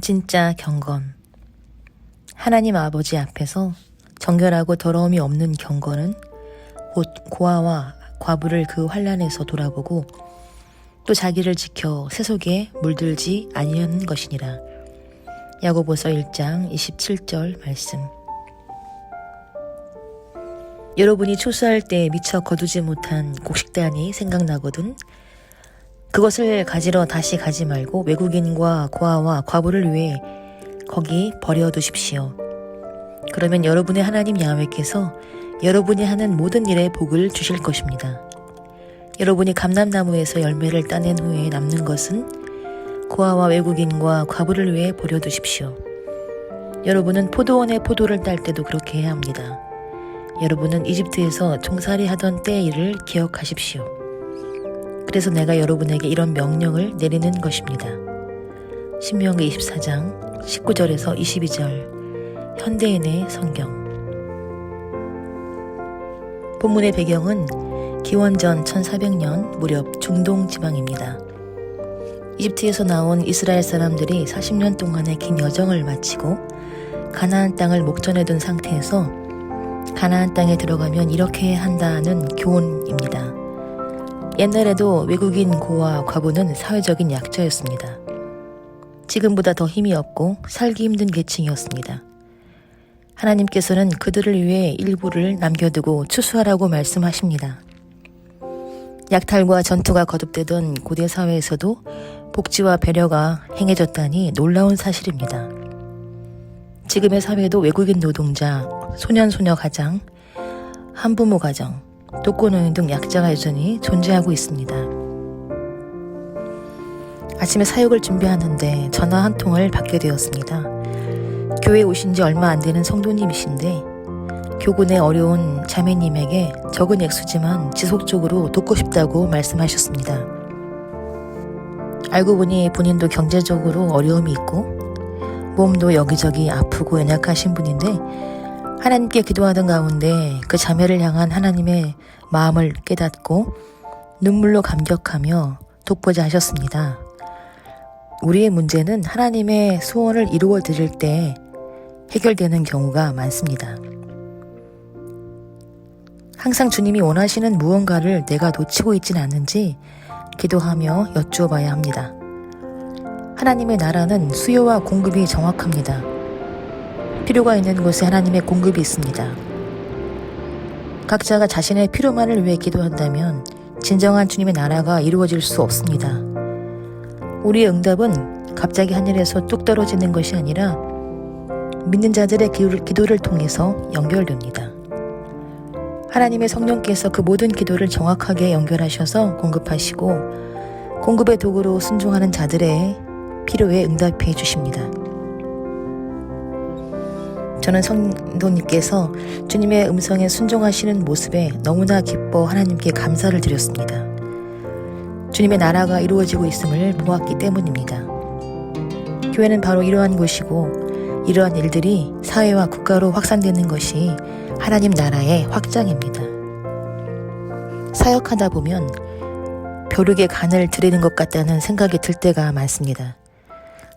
진짜 경건. 하나님 아버지 앞에서 정결하고 더러움이 없는 경건은 곧 고아와 과부를 그 환란에서 돌아보고 또 자기를 지켜 세속에 물들지 아니하는 것이니라. 야고보서 1장 27절 말씀. 여러분이 초수할 때 미처 거두지 못한 곡식단이 생각나거든 그것을 가지러 다시 가지 말고 외국인과 고아와 과부를 위해 거기 버려두십시오. 그러면 여러분의 하나님 야훼께서 여러분이 하는 모든 일에 복을 주실 것입니다. 여러분이 감람나무에서 열매를 따낸 후에 남는 것은 고아와 외국인과 과부를 위해 버려두십시오. 여러분은 포도원의 포도를 딸 때도 그렇게 해야 합니다. 여러분은 이집트에서 종살이 하던 때 일을 기억하십시오. 그래서 내가 여러분에게 이런 명령을 내리는 것입니다. 신명기 24장 19절에서 22절 현대인의 성경 본문의 배경은 기원전 1400년 무렵 중동 지방입니다. 이집트에서 나온 이스라엘 사람들이 40년 동안의 긴 여정을 마치고 가나안 땅을 목전에 둔 상태에서 가나안 땅에 들어가면 이렇게 한다는 교훈입니다. 옛날에도 외국인 고와 과부는 사회적인 약자였습니다. 지금보다 더 힘이 없고 살기 힘든 계층이었습니다. 하나님께서는 그들을 위해 일부를 남겨두고 추수하라고 말씀하십니다. 약탈과 전투가 거듭되던 고대 사회에서도 복지와 배려가 행해졌다니 놀라운 사실입니다. 지금의 사회도 외국인 노동자, 소년소녀 가장, 한부모 가정, 독거노인 등 약자가 여전히 존재하고 있습니다. 아침에 사역을 준비하는데 전화 한 통을 받게 되었습니다. 교회 오신 지 얼마 안 되는 성도님이신데 교군의 어려운 자매님에게 적은 액수지만 지속적으로 돕고 싶다고 말씀하셨습니다. 알고 보니 본인도 경제적으로 어려움이 있고 몸도 여기저기 아프고 연약하신 분인데 하나님께 기도하던 가운데 그 자매를 향한 하나님의 마음을 깨닫고 눈물로 감격하며 돕고자 하셨습니다. 우리의 문제는 하나님의 소원을 이루어 드릴 때 해결되는 경우가 많습니다. 항상 주님이 원하시는 무언가를 내가 놓치고 있진 않는지 기도하며 여쭈어 봐야 합니다. 하나님의 나라는 수요와 공급이 정확합니다. 필요가 있는 곳에 하나님의 공급이 있습니다. 각자가 자신의 필요만을 위해 기도한다면 진정한 주님의 나라가 이루어질 수 없습니다. 우리의 응답은 갑자기 하늘에서 뚝 떨어지는 것이 아니라 믿는 자들의 기도를, 통해서 연결됩니다. 하나님의 성령께서 그 모든 기도를 정확하게 연결하셔서 공급하시고 공급의 도구로 순종하는 자들의 필요에 응답해 주십니다. 저는 성도님께서 주님의 음성에 순종하시는 모습에 너무나 기뻐 하나님께 감사를 드렸습니다. 주님의 나라가 이루어지고 있음을 보았기 때문입니다. 교회는 바로 이러한 곳이고 이러한 일들이 사회와 국가로 확산되는 것이 하나님 나라의 확장입니다. 사역하다 보면 벼룩의 간을 들이는 것 같다는 생각이 들 때가 많습니다.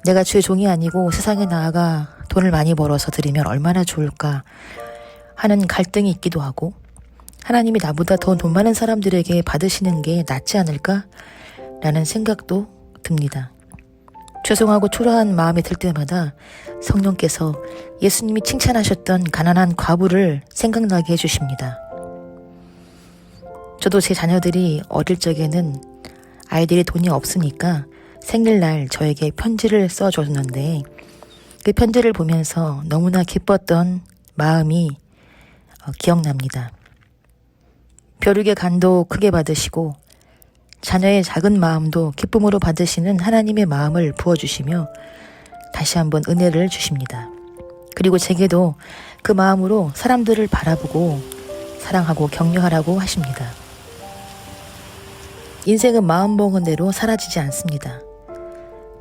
내가 주의 종이 아니고 세상에 나아가 돈을 많이 벌어서 드리면 얼마나 좋을까 하는 갈등이 있기도 하고 하나님이 나보다 더 돈 많은 사람들에게 받으시는 게 낫지 않을까? 라는 생각도 듭니다. 죄송하고 초라한 마음이 들 때마다 성령께서 예수님이 칭찬하셨던 가난한 과부를 생각나게 해주십니다. 저도 제 자녀들이 어릴 적에는 아이들이 돈이 없으니까 생일날 저에게 편지를 써줬는데 그 편지를 보면서 너무나 기뻤던 마음이 어, 기억납니다. 벼룩의 간도 크게 받으시고 자녀의 작은 마음도 기쁨으로 받으시는 하나님의 마음을 부어주시며 다시 한번 은혜를 주십니다. 그리고 제게도 그 마음으로 사람들을 바라보고 사랑하고 격려하라고 하십니다. 인생은 마음 먹은 대로 사라지지 않습니다.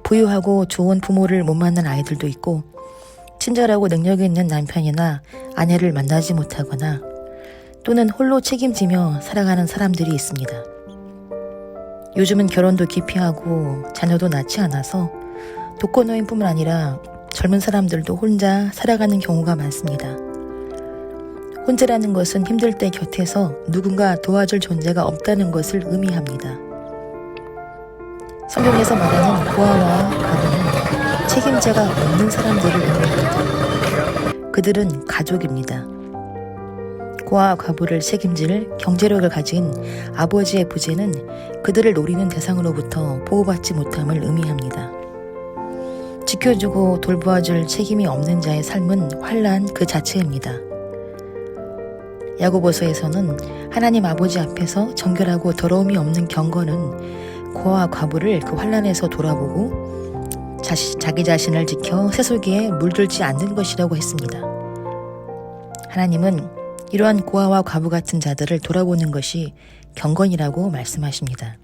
부유하고 좋은 부모를 못 만난 아이들도 있고, 친절하고 능력이 있는 남편이나 아내를 만나지 못하거나, 또는 홀로 책임지며 살아가는 사람들이 있습니다. 요즘은 결혼도 기피하고 자녀도 낳지 않아서 독거노인뿐만 아니라 젊은 사람들도 혼자 살아가는 경우가 많습니다. 혼자라는 것은 힘들 때 곁에서 누군가 도와줄 존재가 없다는 것을 의미합니다. 성경에서 말하는 고아와 가부는 책임자가 없는 사람들을 의미합니다. 그들은 가족입니다. 고아 과부를 책임질 경제력을 가진 아버지의 부재는 그들을 노리는 대상으로부터 보호받지 못함을 의미합니다. 지켜주고 돌보아줄 책임이 없는 자의 삶은 환란 그 자체입니다. 야고보서에서는 하나님 아버지 앞에서 정결하고 더러움이 없는 경건은 고아 과부를 그 환란에서 돌아보고 자시, 자기 자신을 지켜 세속에 물들지 않는 것이라고 했습니다. 하나님은 이러한 고아와 과부 같은 자들을 돌아보는 것이 경건이라고 말씀하십니다.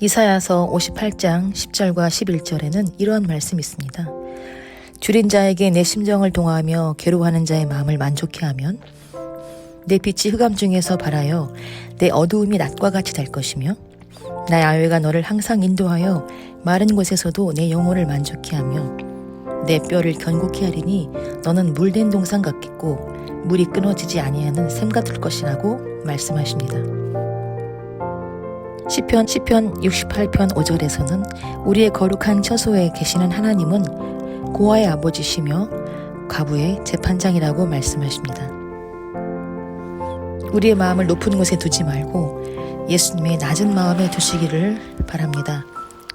이사야서 58장 10절과 11절에는 이러한 말씀이 있습니다. 줄인 자에게 내 심정을 동하며 괴로워하는 자의 마음을 만족해 하면 내 빛이 흑암 중에서 발하여 내 어두움이 낮과 같이 될 것이며 나의 아외가 너를 항상 인도하여 마른 곳에서도 내 영혼을 만족해 하며 내 뼈를 견고케 하리니 너는 물된 동산 같겠고 물이 끊어지지 아니하는 샘 같을 것이라고 말씀하십니다. 시편 시편 68편 5절에서는 우리의 거룩한 처소에 계시는 하나님은 고아의 아버지시며 가부의 재판장이라고 말씀하십니다. 우리의 마음을 높은 곳에 두지 말고 예수님의 낮은 마음에 두시기를 바랍니다.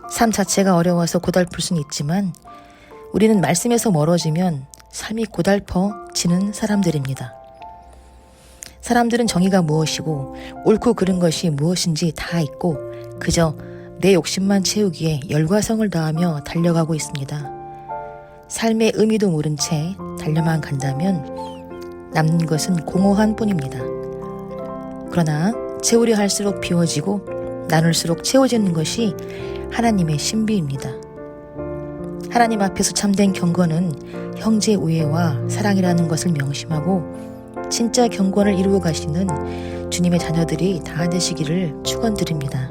삶 자체가 어려워서 고달플 수는 있지만 우리는 말씀에서 멀어지면 삶이 고달퍼지는 사람들입니다. 사람들은 정의가 무엇이고 옳고 그른 것이 무엇인지 다 있고 그저 내 욕심만 채우기에 열과성을 다하며 달려가고 있습니다. 삶의 의미도 모른 채 달려만 간다면 남는 것은 공허한 뿐입니다. 그러나 채우려 할수록 비워지고 나눌수록 채워지는 것이 하나님의 신비입니다. 하나님 앞에서 참된 경건은 형제 우애와 사랑이라는 것을 명심하고 진짜 경건을 이루어 가시는 주님의 자녀들이 다 되시기를 축원드립니다.